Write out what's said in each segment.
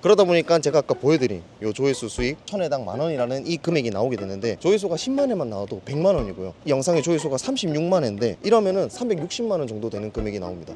그러다 보니까 제가 아까 보여드린 요 조회수 수익 천회당 만 원이라는 이 금액이 나오게 되는데 조회수가 10만 회만 나와도 100만 원이고요. 이 영상의 조회수가 36만 회인데 이러면은 360만 원 정도 되는 금액이 나옵니다.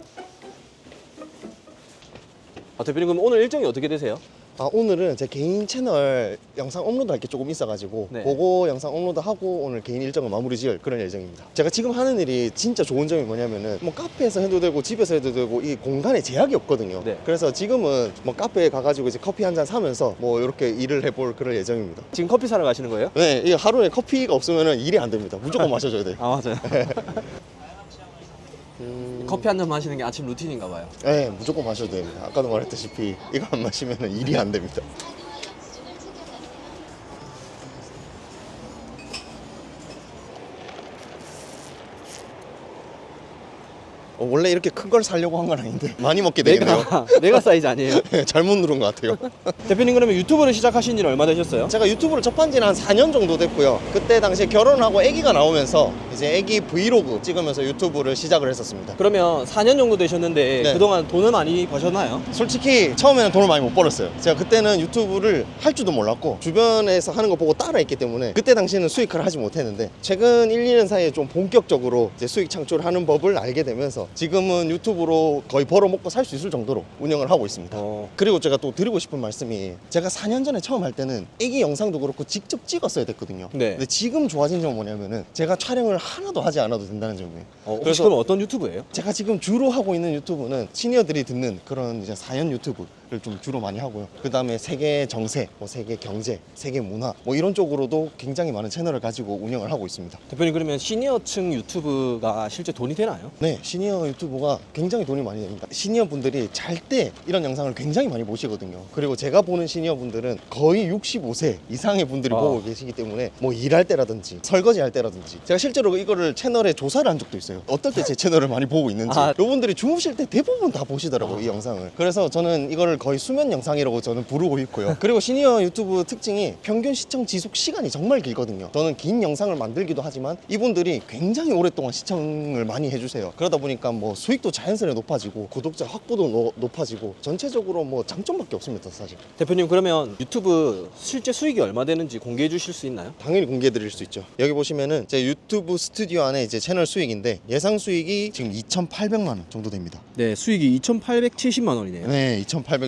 아, 대표님 그럼 오늘 일정이 어떻게 되세요? 아 오늘은 제 개인 채널 영상 업로드 할 게 조금 있어가지고 네. 그거 영상 업로드 하고 오늘 개인 일정을 마무리 지을 그런 예정입니다. 제가 지금 하는 일이 진짜 좋은 점이 뭐냐면은 뭐 카페에서 해도 되고 집에서 해도 되고 이 공간에 제약이 없거든요. 네. 그래서 지금은 뭐 카페에 가가지고 이제 커피 한 잔 사면서 뭐 이렇게 일을 해볼 그런 예정입니다. 지금 커피 사러 가시는 거예요? 네, 이 하루에 커피가 없으면 일이 안 됩니다. 무조건 마셔줘야 돼요. 아 맞아요. 음, 커피 한 잔 마시는 게 아침 루틴인가 봐요. 네, 무조건 마셔야 됩니다. 아까도 말했다시피 이거 안 마시면 일이 안 됩니다. 어, 원래 이렇게 큰 걸 사려고 한 건 아닌데 많이 먹게 되겠네요. 내가 내가 사이즈 아니에요? 잘못 누른 것 같아요. 대표님 그러면 유튜브를 시작하신 지는 얼마 되셨어요? 제가 유튜브를 접한 지는 한 4년 정도 됐고요. 그때 당시에 결혼하고 아기가 나오면서 이제 아기 브이로그 찍으면서 유튜브를 시작을 했었습니다. 그러면 4년 정도 되셨는데 네. 그동안 돈을 많이 버셨나요? 솔직히 처음에는 돈을 많이 못 벌었어요. 제가 그때는 유튜브를 할 줄도 몰랐고 주변에서 하는 거 보고 따라했기 때문에 그때 당시에는 수익을 하지 못했는데 최근 1, 2년 사이에 좀 본격적으로 이제 수익 창출하는 법을 알게 되면서 지금은 유튜브로 거의 벌어먹고 살 수 있을 정도로 운영을 하고 있습니다. 어. 그리고 제가 또 드리고 싶은 말씀이 제가 4년 전에 처음 할 때는 애기 영상도 그렇고 직접 찍었어야 됐거든요. 네. 근데 지금 좋아진 점은 뭐냐면은 제가 촬영을 하나도 하지 않아도 된다는 점이에요. 어, 혹시 그래서- 그럼 어떤 유튜브예요? 제가 지금 주로 하고 있는 유튜브는 시니어들이 듣는 그런 이제 사연 유튜브를 좀 주로 많이 하고요. 그 다음에 세계 정세, 뭐 세계 경제, 세계 문화 뭐 이런 쪽으로도 굉장히 많은 채널을 가지고 운영을 하고 있습니다. 대표님 그러면 시니어층 유튜브가 실제 돈이 되나요? 네, 시니어 유튜브가 굉장히 돈이 많이 됩니다. 시니어 분들이 잘 때 이런 영상을 굉장히 많이 보시거든요. 그리고 제가 보는 시니어 분들은 거의 65세 이상의 분들이 아. 보고 계시기 때문에 뭐 일할 때라든지 설거지 할 때라든지 제가 실제로 이거를 채널에 조사를 한 적도 있어요. 어떨 때 제 채널을 많이 보고 있는지. 아. 요분들이 주무실 때 대부분 다 보시더라고요, 이 영상을. 그래서 저는 이거를 거의 수면 영상이라고 저는 부르고 있고요. 그리고 시니어 유튜브 특징이 평균 시청 지속 시간이 정말 길거든요. 저는 긴 영상을 만들기도 하지만 이분들이 굉장히 오랫동안 시청을 많이 해주세요. 그러다 보니까 뭐 수익도 자연스레 높아지고 구독자 확보도 노- 높아지고 전체적으로 뭐 장점밖에 없습니다, 사실. 대표님 그러면 유튜브 실제 수익이 얼마 되는지 공개해 주실 수 있나요? 당연히 공개해 드릴 수 있죠. 여기 보시면은 제 유튜브 스튜디오 안에 이제 채널 수익인데 예상 수익이 지금 2,800만 원 정도 됩니다. 네 수익이 2,870만 원이네요. 네,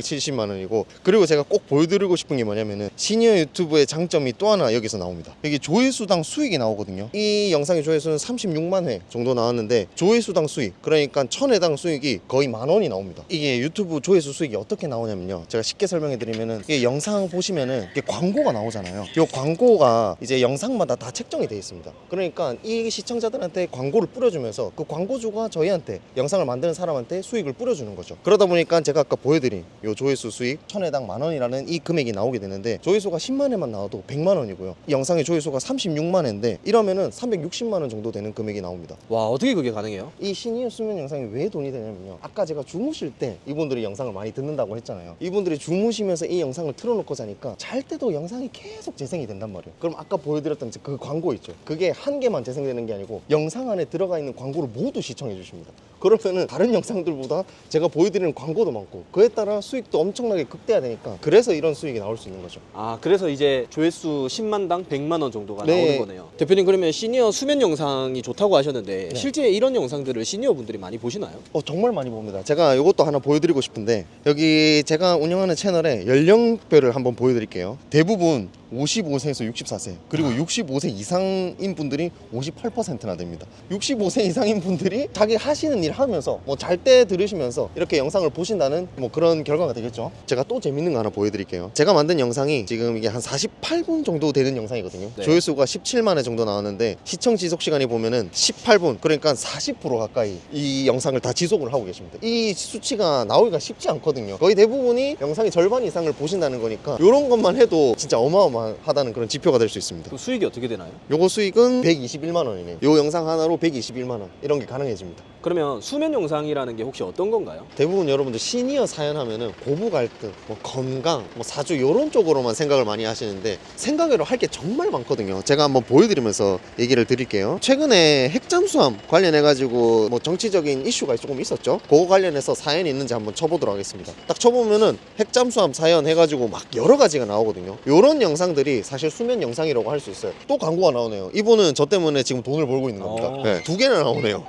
2,870만 원이고 그리고 제가 꼭 보여드리고 싶은 게 뭐냐면은 시니어 유튜브의 장점이 또 하나 여기서 나옵니다. 여기 조회수당 수익이 나오거든요. 이 영상의 조회수는 36만 회 정도 나왔는데 조회수당 수익 그러니까 천 회당 수익이 거의 만 원이 나옵니다. 이게 유튜브 조회수 수익이 어떻게 나오냐면요. 제가 쉽게 설명해 드리면은 이게 영상 보시면은 이게 광고가 나오잖아요. 이 광고가 이제 영상마다 다 책정이 되어 있습니다. 그러니까 이 시청자들한테 광고를 뿌려주면서 그 광고주가 저희한테 영상을 만드는 사람한테 수익을 뿌려주는 거죠. 그러다 보니까 제가 아까 보여드린 요 조회수 수익 천 회당 만 원이라는 이 금액이 나오게 되는데 조회수가 10만 회만 나와도 100만 원이고요. 이 영상의 조회수가 36만 회인데 이러면은 360만 원 정도 되는 금액이 나옵니다. 와 어떻게 그게 가능해요? 이 시니어 수면 영상이 왜 돈이 되냐면요. 아까 제가 주무실 때 이분들이 영상을 많이 듣는다고 했잖아요. 이분들이 주무시면서 이 영상을 틀어놓고 자니까 잘 때도 영상이 계속 재생이 된단 말이에요. 그럼 아까 보여드렸던 그 광고 있죠. 그게 한 개만 재생되는 게 아니고 영상 안에 들어가 있는 광고를 모두 시청해 주십니다. 그러면은 다른 영상들보다 제가 보여드리는 광고도 많고 그에 따라 수익도 엄청나게 극대화되니까 그래서 이런 수익이 나올 수 있는 거죠. 아 그래서 이제 조회수 10만당 100만 원 정도가 네. 나오는 거네요. 대표님 그러면 시니어 수면 영상이 좋다고 하셨는데 네. 실제 이런 영상들을 시니어 분들이 많이 보시나요? 어, 정말 많이 봅니다. 제가 이것도 하나 보여드리고 싶은데 여기 제가 운영하는 채널에 연령별을 한번 보여드릴게요. 대부분 55세에서 64세 그리고 65세 이상인 분들이 58%나 됩니다. 65세 이상인 분들이 자기 하시는 일 하면서 뭐 잘 때 들으시면서 이렇게 영상을 보신다는 뭐 그런 결과가 되겠죠. 제가 또 재밌는 거 하나 보여드릴게요. 제가 만든 영상이 지금 이게 한 48분 정도 되는 영상이거든요. 네. 조회수가 17만 회 정도 나왔는데 시청 지속 시간이 보면은 18분 그러니까 40% 가까이 이 영상을 다 지속을 하고 계십니다. 이 수치가 나오기가 쉽지 않거든요. 거의 대부분이 영상의 절반 이상을 보신다는 거니까 이런 것만 해도 진짜 어마어마 하다는 그런 지표가 될 수 있습니다. 그 수익이 어떻게 되나요? 요거 수익은 121만 원이네요. 요 영상 하나로 121만 원 이런 게 가능해집니다. 그러면 수면 영상이라는 게 혹시 어떤 건가요? 대부분 여러분들 시니어 사연 하면은 고부 갈등, 뭐 건강, 뭐 사주 이런 쪽으로만 생각을 많이 하시는데 생각으로 할 게 정말 많거든요. 제가 한번 보여드리면서 얘기를 드릴게요. 최근에 핵잠수함 관련해 가지고 뭐 정치적인 이슈가 조금 있었죠. 그거 관련해서 사연이 있는지 한번 쳐보도록 하겠습니다. 딱 쳐보면은 핵잠수함 사연 해가지고 막 여러 가지가 나오거든요. 이런 영상 들이 사실 수면 영상이라고 할 수 있어요. 또 광고가 나오네요. 이분은 저 때문에 지금 돈을 벌고 있는 겁니다. 어. 네, 두 개나 나오네요.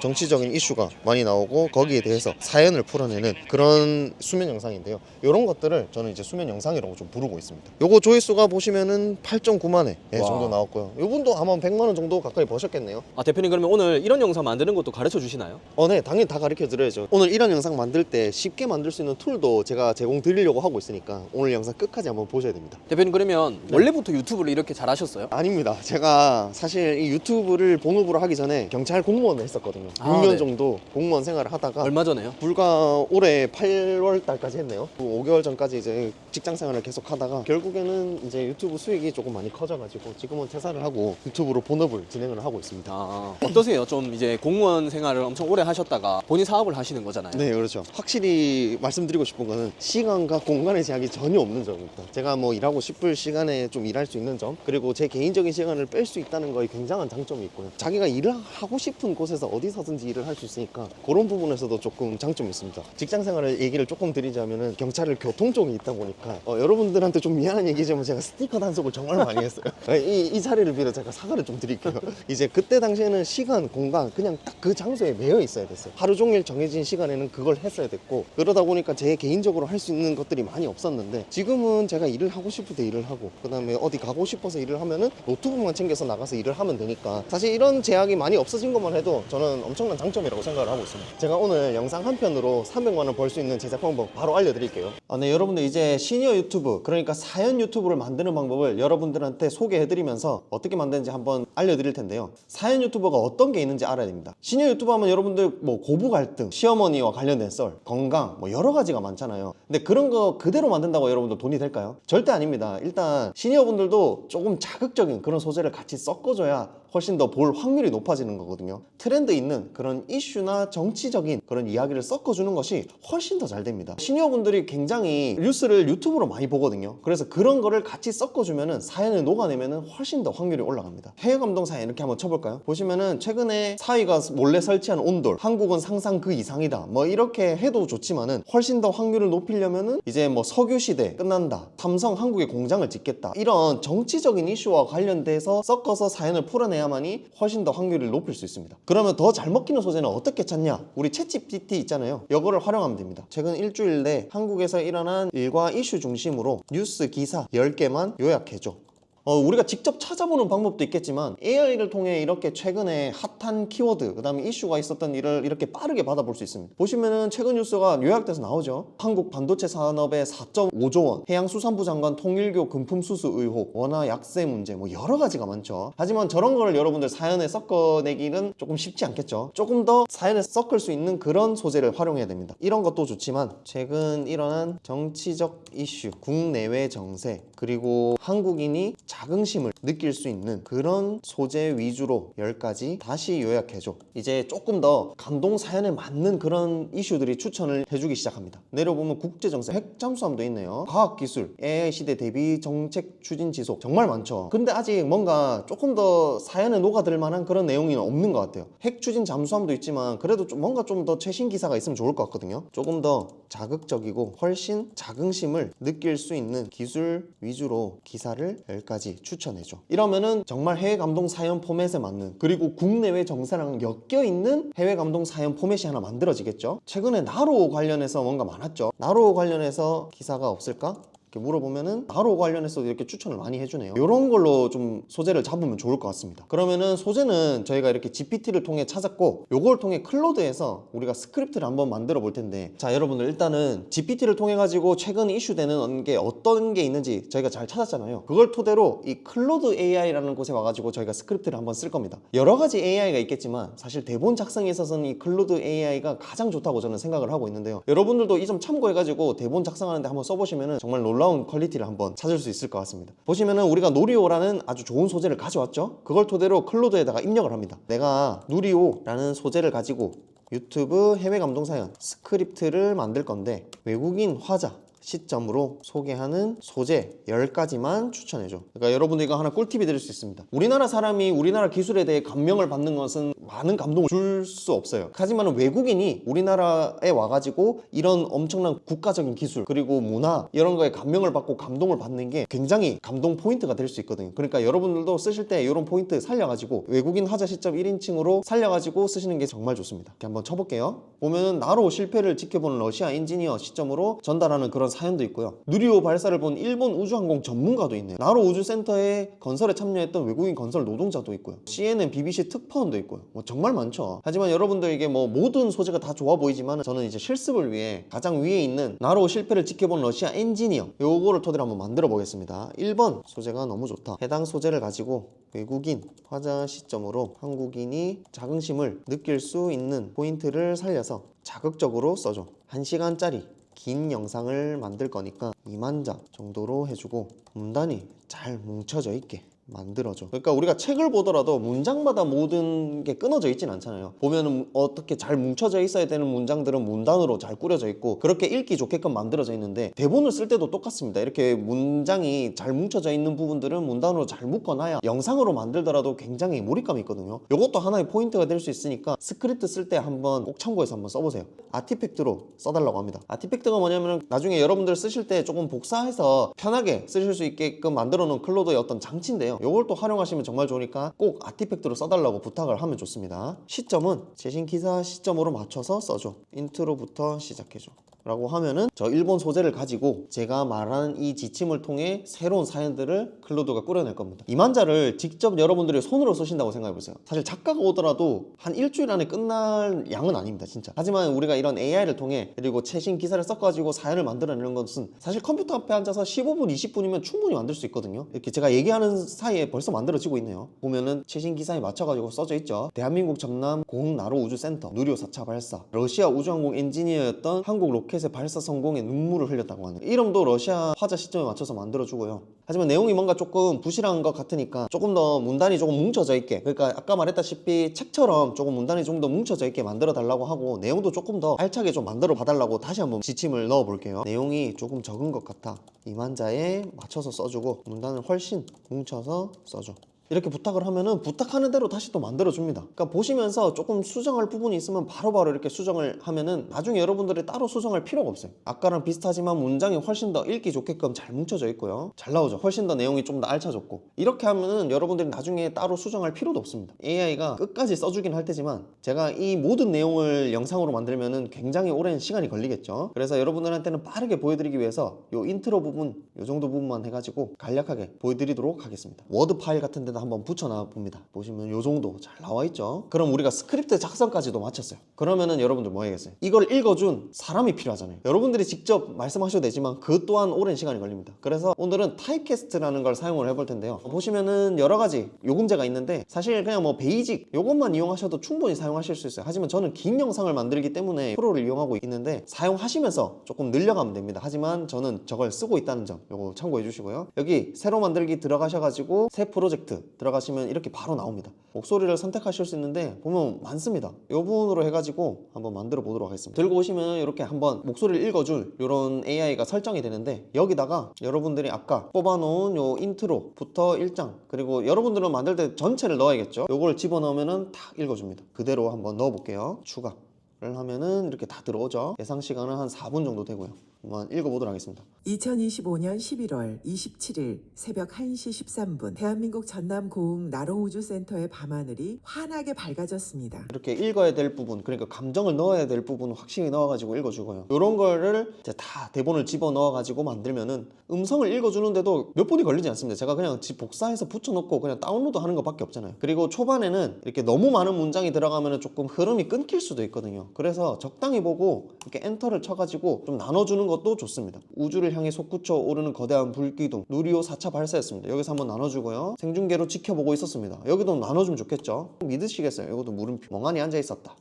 정치적인 이슈가 많이 나오고 거기에 대해서 사연을 풀어내는 그런 수면 영상인데요. 이런 것들을 저는 이제 수면 영상이라고 좀 부르고 있습니다. 요거 조회수가 보시면은 8.9만 회 예, 와. 정도 나왔고요. 이분도 아마 100만 원 정도 가까이 버셨겠네요. 아 대표님 그러면 오늘 이런 영상 만드는 것도 가르쳐 주시나요? 어, 네, 당연히 다 가르쳐 드려야죠. 오늘 이런 영상 만들 때 쉽게 만들 수 있는 툴도 제가 제공 드리려고 하고 있으니까 오늘 영상 끝까지 한번 보셔야 됩니다. 대표님 그러면 원래부터 유튜브를 이렇게 잘 하셨어요? 아닙니다. 제가 사실 이 유튜브를 본업으로 하기 전에 경찰 공무원을 했었거든요. 아, 6년 네. 정도 공무원 생활을 하다가 얼마 전에요? 불과 올해 8월 달까지 했네요. 5개월 전까지 이제 직장 생활을 계속 하다가 결국에는 이제 유튜브 수익이 조금 많이 커져가지고 지금은 퇴사를 하고 유튜브로 본업을 진행을 하고 있습니다. 아 어떠세요? 좀 이제 공무원 생활을 엄청 오래 하셨다가 본인 사업을 하시는 거잖아요. 네, 그렇죠. 확실히 말씀드리고 싶은 거는 시간과 공간의 제약이 전혀 없는 점입니다. 제가 뭐 일하고 싶을 시간에 좀 일할 수 있는 점, 그리고 제 개인적인 시간을 뺄 수 있다는 거에 굉장한 장점이 있고요. 자기가 일을 하고 싶은 곳에서 어디서든지 일을 할 수 있으니까 그런 부분에서도 조금 장점이 있습니다. 직장 생활을 얘기를 조금 드리자면은 경찰을 교통 쪽에 있다 보니까 어, 여러분들한테 좀 미안한 얘기지만 제가 스티커 단속을 정말 많이 했어요. 이, 이 자리를 빌어 제가 사과를 좀 드릴게요. 이제 그때 당시에는 시간, 공간 그냥 딱 그 장소에 매여 있어야 됐어요. 하루 종일 정해진 시간에는 그걸 했어야 됐고 그러다 보니까 제 개인적으로 할 수 있는 것들이 많이 없었는데 지금은 제가 일을 하고 싶을 때 일을 하고 그다음에 어디 가고 싶어서 일을 하면은 노트북만 챙겨서 나가서 일을 하면 되니까 사실 이런 제약이 많이 없어진 것만 해도 저는 엄청난 장점이라고 생각을 하고 있습니다. 제가 오늘 영상 한 편으로 300만 원 벌 수 있는 제작 방법 바로 알려드릴게요. 아, 네, 여러분들 이제 시니어 유튜브 그러니까 사연 유튜브를 만드는 방법을 여러분들한테 소개해드리면서 어떻게 만드는지 한번 알려드릴 텐데요. 사연 유튜버가 어떤 게 있는지 알아야 됩니다. 시니어 유튜브 하면 여러분들 뭐 고부 갈등, 시어머니와 관련된 썰, 건강 뭐 여러 가지가 많잖아요. 근데 그런 거 그대로 만든다고 여러분들 돈이 될까요? 절대 아닙니다. 일단 시니어분들도 조금 자극적인 그런 소재를 같이 섞어줘야 훨씬 더 볼 확률이 높아지는 거거든요. 트렌드 있는 그런 이슈나 정치적인 그런 이야기를 섞어주는 것이 훨씬 더 잘 됩니다. 시니어분들이 굉장히 뉴스를 유튜브로 많이 보거든요. 그래서 그런 거를 같이 섞어주면은 사연을 녹아내면은 훨씬 더 확률이 올라갑니다. 해외 감동 사연 이렇게 한번 쳐볼까요? 보시면은 최근에 사위가 몰래 설치한 온돌, 한국은 상상 그 이상이다. 뭐 이렇게 해도 좋지만은 훨씬 더 확률을 높이려면은 이제 뭐 석유 시대 끝난다. 삼성 한국에 공장을 짓겠다. 이런 정치적인 이슈와 관련돼서 섞어서 사연을 풀어내야 만이 훨씬 더 확률을 높일 수 있습니다. 그러면 더 잘 먹히는 소재는 어떻게 찾냐? 우리 챗GPT 있잖아요. 이거를 활용하면 됩니다. 최근 일주일 내 한국에서 일어난 일과 이슈 중심으로 뉴스 기사 10개만 요약해줘. 어, 우리가 직접 찾아보는 방법도 있겠지만 AI를 통해 이렇게 최근에 핫한 키워드 그 다음에 이슈가 있었던 일을 이렇게 빠르게 받아볼 수 있습니다. 보시면은 최근 뉴스가 요약돼서 나오죠. 한국 반도체 산업의 4.5조 원, 해양수산부 장관 통일교 금품 수수 의혹, 원화 약세 문제 뭐 여러 가지가 많죠. 하지만 저런 거를 여러분들 사연에 섞어내기는 조금 쉽지 않겠죠. 조금 더 사연에 섞을 수 있는 그런 소재를 활용해야 됩니다. 이런 것도 좋지만 최근 일어난 정치적 이슈, 국내외 정세 그리고 한국인이 자긍심을 느낄 수 있는 그런 소재 위주로 10가지 다시 요약해줘. 이제 조금 더 감동 사연에 맞는 그런 이슈들이 추천을 해주기 시작합니다. 내려보면 국제정세, 핵잠수함도 있네요. 과학기술, AI 시대 대비 정책 추진 지속 정말 많죠. 근데 아직 뭔가 조금 더 사연에 녹아들 만한 그런 내용이 없는 것 같아요. 핵 추진 잠수함도 있지만 그래도 좀 뭔가 좀 더 최신 기사가 있으면 좋을 것 같거든요. 조금 더 자극적이고 훨씬 자긍심을 느낄 수 있는 기술 위주 로 기사를 10가지 추천해줘. 이러면은 정말 해외 감동 사연 포맷에 맞는 그리고 국내외 정세랑 엮여 있는 해외 감동 사연 포맷이 하나 만들어지겠죠. 최근에 나로 관련해서 뭔가 많았죠. 나로 관련해서 기사가 없을까? 물어보면은 나로 관련해서 이렇게 추천을 많이 해주네요. 이런 걸로 좀 소재를 잡으면 좋을 것 같습니다. 그러면은 소재는 저희가 이렇게 GPT를 통해 찾았고 요걸 통해 클로드에서 우리가 스크립트를 한번 만들어 볼 텐데 자 여러분들 일단은 GPT를 통해 가지고 최근 이슈되는 게 어떤 게 있는지 저희가 잘 찾았잖아요. 그걸 토대로 이 클로드 AI라는 곳에 와가지고 저희가 스크립트를 한번 쓸 겁니다. 여러 가지 AI가 있겠지만 사실 대본 작성에 있어서는 이 클로드 AI가 가장 좋다고 저는 생각을 하고 있는데요. 여러분들도 이 점 참고해가지고 대본 작성하는데 한번 써보시면은 정말 놀라 놀라운 퀄리티를 한번 찾을 수 있을 것 같습니다. 보시면은 우리가 노리오라는 아주 좋은 소재를 가져왔죠. 그걸 토대로 클로드에다가 입력을 합니다. 내가 누리오라는 소재를 가지고 유튜브 해외 감동 사연 스크립트를 만들 건데 외국인 화자 시점으로 소개하는 소재 10가지만 추천해줘. 그러니까 여러분들 이거 하나 꿀팁이 될 수 있습니다. 우리나라 사람이 우리나라 기술에 대해 감명을 받는 것은 많은 감동을 줄 수 없어요. 하지만 외국인이 우리나라에 와가지고 이런 엄청난 국가적인 기술 그리고 문화 이런 거에 감명을 받고 감동을 받는 게 굉장히 감동 포인트가 될 수 있거든요. 그러니까 여러분들도 쓰실 때 이런 포인트 살려가지고 외국인 화자 시점 1인칭으로 살려가지고 쓰시는 게 정말 좋습니다. 이렇게 한번 쳐볼게요. 보면은 나로 실패를 지켜보는 러시아 엔지니어 시점으로 전달하는 그런 사연도 있고요. 누리호 발사를 본 일본 우주항공 전문가도 있네요. 나로 우주센터의 건설에 참여했던 외국인 건설 노동자도 있고요. CNN, BBC 특파원도 있고요. 뭐 정말 많죠. 하지만 여러분들 이게 뭐 모든 소재가 다 좋아 보이지만 저는 이제 실습을 위해 가장 위에 있는 나로 실패를 지켜본 러시아 엔지니어 요거를 토대로 한번 만들어 보겠습니다. 1번 소재가 너무 좋다. 해당 소재를 가지고 외국인 화자 시점으로 한국인이 자긍심을 느낄 수 있는 포인트를 살려서 자극적으로 써줘. 1시간짜리 긴 영상을 만들 거니까 2만 자 정도로 해주고 문단이 잘 뭉쳐져 있게 만들어줘. 그러니까 우리가 책을 보더라도 문장마다 모든 게 끊어져 있진 않잖아요. 보면은 어떻게 잘 뭉쳐져 있어야 되는 문장들은 문단으로 잘 꾸려져 있고 그렇게 읽기 좋게끔 만들어져 있는데 대본을 쓸 때도 똑같습니다. 이렇게 문장이 잘 뭉쳐져 있는 부분들은 문단으로 잘 묶어놔야 영상으로 만들더라도 굉장히 몰입감이 있거든요. 이것도 하나의 포인트가 될 수 있으니까 스크립트 쓸 때 한번 꼭 참고해서 한번 써보세요. 아티팩트로 써달라고 합니다. 아티팩트가 뭐냐면은 나중에 여러분들 쓰실 때 조금 복사해서 편하게 쓰실 수 있게끔 만들어 놓은 클로드의 어떤 장치인데요. 이걸 또 활용하시면 정말 좋으니까 꼭 아티팩트로 써달라고 부탁을 하면 좋습니다. 시점은 최신 기사 시점으로 맞춰서 써줘. 인트로부터 시작해줘. 라고 하면은 저 일본 소재를 가지고 제가 말하는 이 지침을 통해 새로운 사연들을 클로드가 꾸려낼 겁니다. 이만자를 직접 여러분들이 손으로 쓰신다고 생각해 보세요. 사실 작가가 오더라도 한 일주일 안에 끝날 양은 아닙니다, 진짜. 하지만 우리가 이런 AI를 통해 그리고 최신 기사를 섞어가지고 사연을 만들어내는 것은 사실 컴퓨터 앞에 앉아서 15분, 20분이면 충분히 만들 수 있거든요. 이렇게 제가 얘기하는 사이에 벌써 만들어지고 있네요. 보면은 최신 기사에 맞춰가지고 써져 있죠. 대한민국 전남 공나로 우주센터 누리호 4차 발사 러시아 우주항공 엔지니어였던 한국 로켓의 발사 성공에 눈물을 흘렸다고 하는 이름도 러시아 화자 시점에 맞춰서 만들어주고요. 하지만 내용이 뭔가 조금 부실한 것 같으니까 조금 더 문단이 조금 뭉쳐져 있게 그러니까 아까 말했다시피 책처럼 조금 문단이 좀 더 뭉쳐져 있게 만들어 달라고 하고 내용도 조금 더 알차게 좀 만들어 봐달라고 다시 한번 지침을 넣어 볼게요. 내용이 조금 적은 것 같아. 이만자에 맞춰서 써주고 문단을 훨씬 뭉쳐서 써줘. 이렇게 부탁을 하면은 부탁하는 대로 다시 또 만들어 줍니다. 그러니까 보시면서 조금 수정할 부분이 있으면 바로 바로 이렇게 수정을 하면은 나중에 여러분들이 따로 수정할 필요가 없어요. 아까랑 비슷하지만 문장이 훨씬 더 읽기 좋게끔 잘 뭉쳐져 있고요. 잘 나오죠. 훨씬 더 내용이 좀 더 알차졌고 이렇게 하면은 여러분들이 나중에 따로 수정할 필요도 없습니다. AI가 끝까지 써주긴 할 테지만 제가 이 모든 내용을 영상으로 만들면은 굉장히 오랜 시간이 걸리겠죠. 그래서 여러분들한테는 빠르게 보여드리기 위해서 요 인트로 부분 요 정도 부분만 해가지고 간략하게 보여드리도록 하겠습니다. 워드 파일 같은 데다 한번 붙여놔 봅니다. 보시면 요 정도 잘 나와 있죠. 그럼 우리가 스크립트 작성까지도 마쳤어요. 그러면은 여러분들 뭐 해야겠어요? 이걸 읽어준 사람이 필요하잖아요. 여러분들이 직접 말씀하셔도 되지만 그 또한 오랜 시간이 걸립니다. 그래서 오늘은 타입캐스트라는 걸 사용을 해볼 텐데요. 보시면은 여러 가지 요금제가 있는데 사실 그냥 뭐 베이직 요것만 이용하셔도 충분히 사용하실 수 있어요. 하지만 저는 긴 영상을 만들기 때문에 프로를 이용하고 있는데 사용하시면서 조금 늘려가면 됩니다. 하지만 저는 저걸 쓰고 있다는 점 요거 참고해 주시고요. 여기 새로 만들기 들어가셔가지고 새 프로젝트 들어가시면 이렇게 바로 나옵니다. 목소리를 선택하실 수 있는데 보면 많습니다. 이 부분으로 해가지고 한번 만들어 보도록 하겠습니다. 들고 오시면 이렇게 한번 목소리를 읽어줄 이런 AI가 설정이 되는데 여기다가 여러분들이 아까 뽑아놓은 요 인트로부터 1장 그리고 여러분들은 만들 때 전체를 넣어야겠죠. 요걸 집어넣으면은 탁 읽어줍니다. 그대로 한번 넣어볼게요. 추가. 를 하면은 이렇게 다 들어오죠. 예상 시간은 한 4분 정도 되고요. 한번 읽어보도록 하겠습니다. 2025년 11월 27일 새벽 1시 13분 대한민국 전남 고흥 나로우주센터의 밤하늘이 환하게 밝아졌습니다. 이렇게 읽어야 될 부분 그러니까 감정을 넣어야 될 부분은 확실히 넣어가지고 읽어주고요 이런 거를 이제 다 대본을 집어 넣어가지고 만들면은 음성을 읽어주는데도 몇 분이 걸리지 않습니다 제가 그냥 집 복사해서 붙여놓고 그냥 다운로드 하는 것밖에 없잖아요 그리고 초반에는 이렇게 너무 많은 문장이 들어가면은 조금 흐름이 끊길 수도 있거든요 그래서 적당히 보고 이렇게 엔터를 쳐가지고 좀 나눠주는 것도 좋습니다. 우주를 향해 솟구쳐 오르는 거대한 불기둥 누리호 4차 발사였습니다. 여기서 한번 나눠주고요. 생중계로 지켜보고 있었습니다. 여기도 나눠주면 좋겠죠? 믿으시겠어요? 이것도 물음표. 멍하니 앉아 있었다.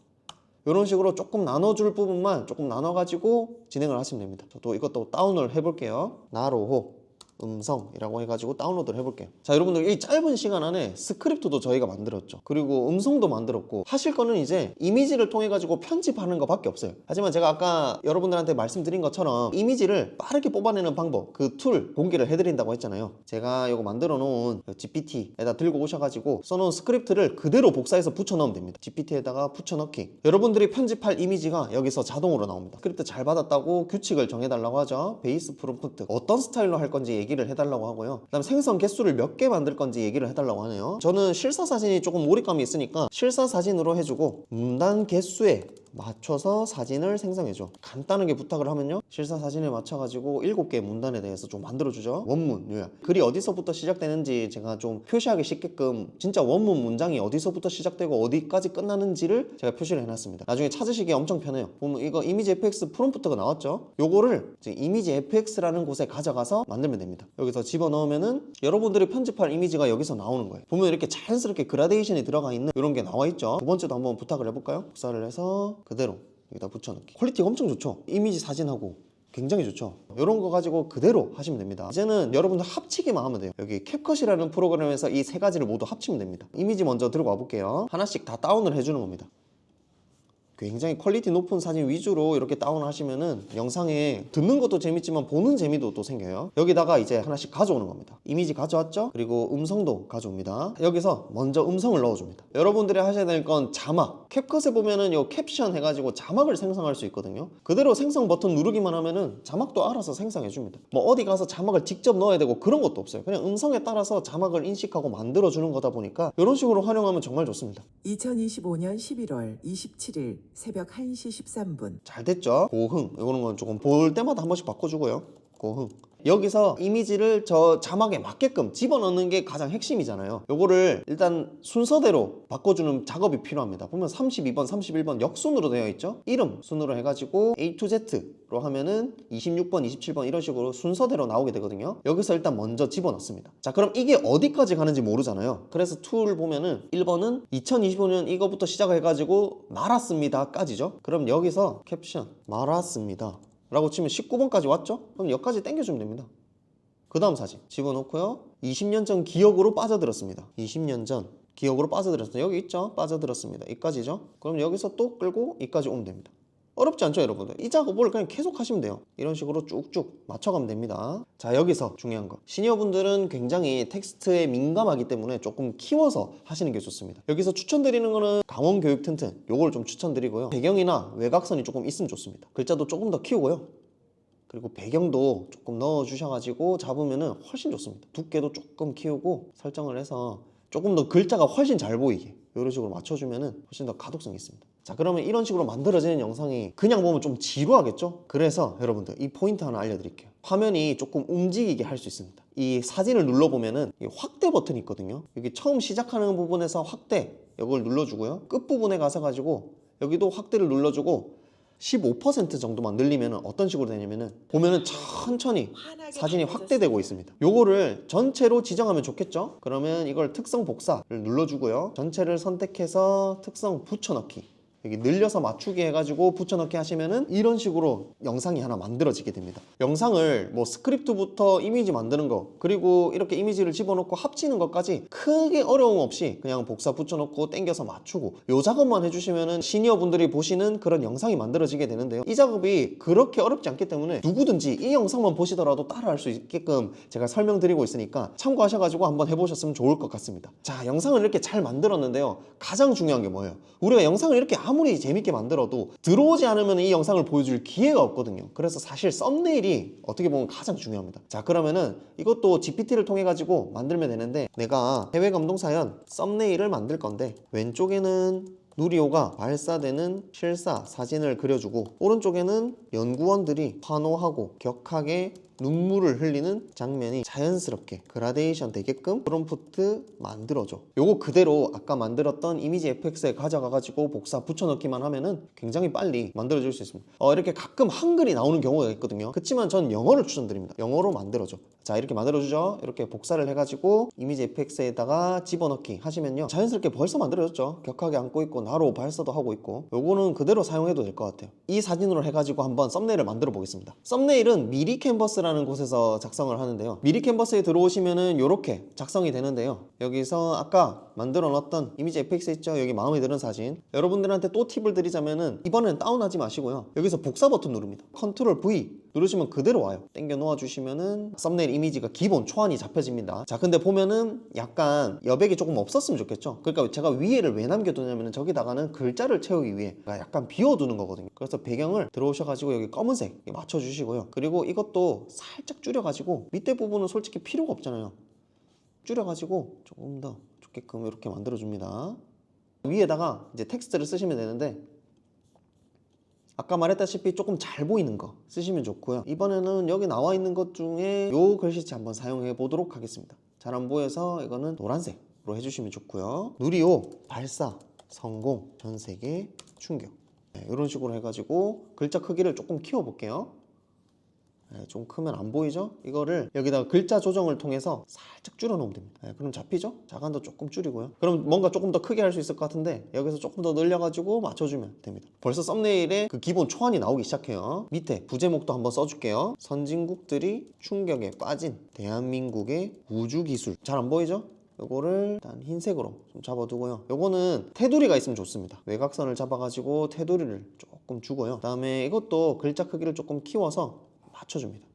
이런 식으로 조금 나눠줄 부분만 조금 나눠가지고 진행을 하시면 됩니다. 저도 이것도 다운을 해볼게요. 나로호 음성이라고 해가지고 다운로드를 해볼게요. 자, 여러분들 이 짧은 시간 안에 스크립트도 저희가 만들었죠. 그리고 음성도 만들었고 하실 거는 이제 이미지를 통해 가지고 편집하는 것밖에 없어요. 하지만 제가 아까 여러분들한테 말씀드린 것처럼 이미지를 빠르게 뽑아내는 방법 그 툴 공개를 해드린다고 했잖아요. 제가 이거 만들어 놓은 GPT에다 들고 오셔가지고 써놓은 스크립트를 그대로 복사해서 붙여 넣으면 됩니다. GPT에다가 붙여 넣기. 여러분들이 편집할 이미지가 여기서 자동으로 나옵니다. 스크립트 잘 받았다고 규칙을 정해달라고 하죠. 베이스 프롬프트 어떤 스타일로 할 건지 얘기 를 해달라고 하고요. 그 다음 생성 개수를 몇 개 만들 건지 얘기를 해달라고 하네요. 저는 실사 사진이 조금 몰입감이 있으니까 실사 사진으로 해주고 문단 개수에 맞춰서 사진을 생성해줘. 간단하게 부탁을 하면요. 실사 사진에 맞춰가지고 7개의 문단에 대해서 좀 만들어주죠. 원문, 요약. 글이 어디서부터 시작되는지 제가 좀 표시하기 쉽게끔 진짜 원문 문장이 어디서부터 시작되고 어디까지 끝나는지를 제가 표시를 해놨습니다. 나중에 찾으시기 엄청 편해요. 보면 이거 이미지 FX 프롬프트가 나왔죠? 요거를 이미지 FX라는 곳에 가져가서 만들면 됩니다. 여기서 집어넣으면은 여러분들이 편집할 이미지가 여기서 나오는 거예요. 보면 이렇게 자연스럽게 그라데이션이 들어가 있는 이런 게 나와 있죠. 두 번째도 한번 부탁을 해볼까요? 복사를 해서 그대로 여기다 붙여넣기. 퀄리티가 엄청 좋죠. 이미지 사진하고 굉장히 좋죠. 이런 거 가지고 그대로 하시면 됩니다. 이제는 여러분들 합치기만 하면 돼요. 여기 캡컷이라는 프로그램에서 이 세 가지를 모두 합치면 됩니다. 이미지 먼저 들고 와볼게요. 하나씩 다 다운을 해주는 겁니다. 굉장히 퀄리티 높은 사진 위주로 이렇게 다운하시면은 영상에 듣는 것도 재밌지만 보는 재미도 또 생겨요. 여기다가 이제 하나씩 가져오는 겁니다. 이미지 가져왔죠? 그리고 음성도 가져옵니다. 여기서 먼저 음성을 넣어줍니다. 여러분들이 하셔야 될 건 자막. 캡컷에 보면은 요 캡션 해가지고 자막을 생성할 수 있거든요. 그대로 생성 버튼 누르기만 하면은 자막도 알아서 생성해 줍니다. 뭐 어디 가서 자막을 직접 넣어야 되고 그런 것도 없어요. 그냥 음성에 따라서 자막을 인식하고 만들어 주는 거다 보니까 이런 식으로 활용하면 정말 좋습니다. 2025년 11월 27일 새벽 1시 13분. 잘 됐죠? 고흥. 이거는 건 조금 볼 때마다 한 번씩 바꿔주고요. 고흥 여기서 이미지를 저 자막에 맞게끔 집어넣는 게 가장 핵심이잖아요. 요거를 일단 순서대로 바꿔주는 작업이 필요합니다. 보면 32번 31번 역순으로 되어 있죠? 이름 순으로 해가지고 A to Z로 하면은 26번 27번 이런 식으로 순서대로 나오게 되거든요. 여기서 일단 먼저 집어넣습니다. 자 그럼 이게 어디까지 가는지 모르잖아요. 그래서 툴 보면은 1번은 2025년 이거부터 시작해가지고 말았습니다 까지죠? 그럼 여기서 캡션 말았습니다 라고 치면 19번까지 왔죠? 그럼 여기까지 당겨주면 됩니다. 그 다음 사진 집어넣고요. 20년 전 기억으로 빠져들었습니다. 20년 전 기억으로 빠져들었습니다. 여기 있죠? 빠져들었습니다. 이까지죠? 그럼 여기서 또 끌고 이까지 오면 됩니다. 어렵지 않죠, 여러분들? 이 작업을 그냥 계속 하시면 돼요. 이런 식으로 쭉쭉 맞춰가면 됩니다. 자, 여기서 중요한 거. 시니어분들은 굉장히 텍스트에 민감하기 때문에 조금 키워서 하시는 게 좋습니다. 여기서 추천드리는 거는 강원 교육 튼튼. 요걸 좀 추천드리고요. 배경이나 외곽선이 조금 있으면 좋습니다. 글자도 조금 더 키우고요. 그리고 배경도 조금 넣어 주셔가지고 잡으면은 훨씬 좋습니다. 두께도 조금 키우고 설정을 해서 조금 더 글자가 훨씬 잘 보이게 이런 식으로 맞춰주면은 훨씬 더 가독성이 있습니다. 자 그러면 이런 식으로 만들어지는 영상이 그냥 보면 좀 지루하겠죠? 그래서 여러분들 이 포인트 하나 알려드릴게요. 화면이 조금 움직이게 할 수 있습니다. 이 사진을 눌러보면은 이 확대 버튼이 있거든요. 여기 처음 시작하는 부분에서 확대 이걸 눌러주고요. 끝 부분에 가서 가지고 여기도 확대를 눌러주고 15% 정도만 늘리면 어떤 식으로 되냐면은 보면은 천천히 사진이 확대되고 있습니다. 요거를 전체로 지정하면 좋겠죠? 그러면 이걸 특성 복사를 눌러주고요. 전체를 선택해서 특성 붙여넣기. 여기 늘려서 맞추기 해가지고 붙여넣기 하시면은 이런 식으로 영상이 하나 만들어지게 됩니다. 영상을 뭐 스크립트부터 이미지 만드는 거 그리고 이렇게 이미지를 집어넣고 합치는 것까지 크게 어려움 없이 그냥 복사 붙여넣고 땡겨서 맞추고 요 작업만 해주시면은 시니어 분들이 보시는 그런 영상이 만들어지게 되는데요. 이 작업이 그렇게 어렵지 않기 때문에 누구든지 이 영상만 보시더라도 따라할 수 있게끔 제가 설명드리고 있으니까 참고하셔가지고 한번 해보셨으면 좋을 것 같습니다. 자, 영상을 이렇게 잘 만들었는데요. 가장 중요한 게 뭐예요? 우리가 영상을 이렇게 리 재밌게 만들어도 들어오지 않으면 이 영상을 보여줄 기회가 없거든요. 그래서 사실 썸네일이 어떻게 보면 가장 중요합니다. 자, 그러면은 이것도 GPT를 통해 가지고 만들면 되는데 내가 해외 감동사연 썸네일을 만들 건데 왼쪽에는 누리호가 발사되는 실사 사진을 그려주고 오른쪽에는 연구원들이 환호하고 격하게 눈물을 흘리는 장면이 자연스럽게 그라데이션 되게끔 프롬프트 만들어줘. 요거 그대로 아까 만들었던 이미지 FX에 가져가가지고 복사 붙여넣기만 하면은 굉장히 빨리 만들어줄 수 있습니다. 어, 이렇게 가끔 한글이 나오는 경우가 있거든요. 그렇지만 전 영어를 추천드립니다. 영어로 만들어줘. 자 이렇게 만들어주죠. 이렇게 복사를 해가지고 이미지 FX에다가 집어넣기 하시면요. 자연스럽게 벌써 만들어졌죠. 격하게 안고 있고 나로 발사도 하고 있고 요거는 그대로 사용해도 될 것 같아요. 이 사진으로 해가지고 한번 썸네일을 만들어 보겠습니다. 썸네일은 미리 캔버스라는 곳에서 작성을 하는데요. 미리 캔버스에 들어오시면은 요렇게 작성이 되는데요. 여기서 아까 만들어 놨던 이미지 FX 있죠? 여기 마음에 드는 사진. 여러분들한테 또 팁을 드리자면은 이번엔 다운하지 마시고요. 여기서 복사 버튼 누릅니다. 컨트롤 V 누르시면 그대로 와요. 당겨 놓아 주시면은 썸네일 이미지가 기본 초안이 잡혀집니다. 자 근데 보면은 약간 여백이 조금 없었으면 좋겠죠? 그러니까 제가 위에를 왜 남겨두냐면은 저기다가는 글자를 채우기 위해 약간 비워두는 거거든요. 그래서 배경을 들어오셔가지고 여기 검은색 맞춰주시고요. 그리고 이것도 살짝 줄여가지고 밑에 부분은 솔직히 필요가 없잖아요. 줄여가지고 조금 더 좋게끔 이렇게 만들어줍니다. 위에다가 이제 텍스트를 쓰시면 되는데 아까 말했다시피 조금 잘 보이는 거 쓰시면 좋고요. 이번에는 여기 나와 있는 것 중에 요 글씨체 한번 사용해 보도록 하겠습니다. 잘 안 보여서 이거는 노란색으로 해주시면 좋고요. 누리호 발사 성공 전 세계 충격. 네, 이런 식으로 해가지고 글자 크기를 조금 키워 볼게요. 네, 좀 크면 안 보이죠? 이거를 여기다가 글자 조정을 통해서 살짝 줄여 놓으면 됩니다. 네, 그럼 잡히죠? 자간도 조금 줄이고요. 그럼 뭔가 조금 더 크게 할 수 있을 것 같은데 여기서 조금 더 늘려가지고 맞춰주면 됩니다. 벌써 썸네일에 그 기본 초안이 나오기 시작해요. 밑에 부제목도 한번 써줄게요. 선진국들이 충격에 빠진 대한민국의 우주기술. 잘 안 보이죠? 요거를 일단 흰색으로 좀 잡아두고요. 요거는 테두리가 있으면 좋습니다. 외곽선을 잡아가지고 테두리를 조금 주고요. 그 다음에 이것도 글자 크기를 조금 키워서 맞춰줍니다.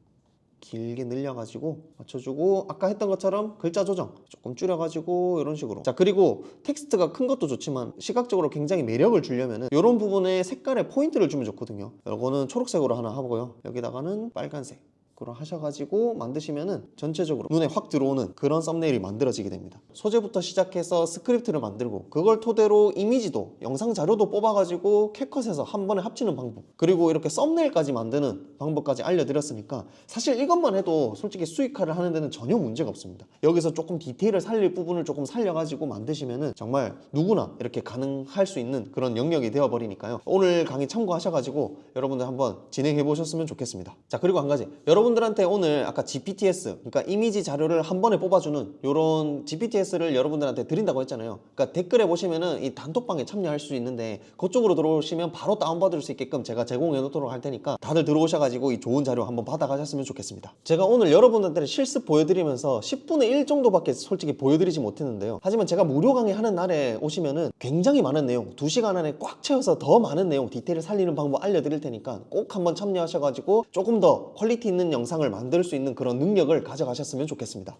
길게 늘려가지고 맞춰주고 아까 했던 것처럼 글자 조정 조금 줄여가지고 이런 식으로. 자 그리고 텍스트가 큰 것도 좋지만 시각적으로 굉장히 매력을 주려면은 이런 부분에 색깔에 포인트를 주면 좋거든요. 이거는 초록색으로 하나 하고요. 여기다가는 빨간색 으로 하셔가지고 만드시면은 전체적으로 눈에 확 들어오는 그런 썸네일이 만들어지게 됩니다. 소재부터 시작해서 스크립트를 만들고 그걸 토대로 이미지도 영상 자료도 뽑아가지고 캡컷에서 한 번에 합치는 방법 그리고 이렇게 썸네일까지 만드는 방법까지 알려드렸으니까 사실 이것만 해도 솔직히 수익화를 하는 데는 전혀 문제가 없습니다. 여기서 조금 디테일을 살릴 부분을 조금 살려가지고 만드시면은 정말 누구나 이렇게 가능할 수 있는 그런 영역이 되어버리니까요. 오늘 강의 참고하셔가지고 여러분들 한번 진행해 보셨으면 좋겠습니다. 자 그리고 한 가지 여러분 들한테 오늘 아까 GPTS 그러니까 이미지 자료를 한 번에 뽑아주는 이런 GPTS를 여러분들한테 드린다고 했잖아요. 그러니까 댓글에 보시면은 이 단톡방에 참여할 수 있는데 그쪽으로 들어오시면 바로 다운받을 수 있게끔 제가 제공해 놓도록 할 테니까 다들 들어오셔가지고 이 좋은 자료 한번 받아가셨으면 좋겠습니다. 제가 오늘 여러분들한테 실습 보여드리면서 10분의 1 정도밖에 솔직히 보여드리지 못했는데요. 하지만 제가 무료 강의 하는 날에 오시면은 굉장히 많은 내용 2시간 안에 꽉 채워서 더 많은 내용 디테일을 살리는 방법 알려드릴 테니까 꼭 한번 참여하셔가지고 조금 더 퀄리티 있는 영상을 만들 수 있는 그런 능력을 가져가셨으면 좋겠습니다.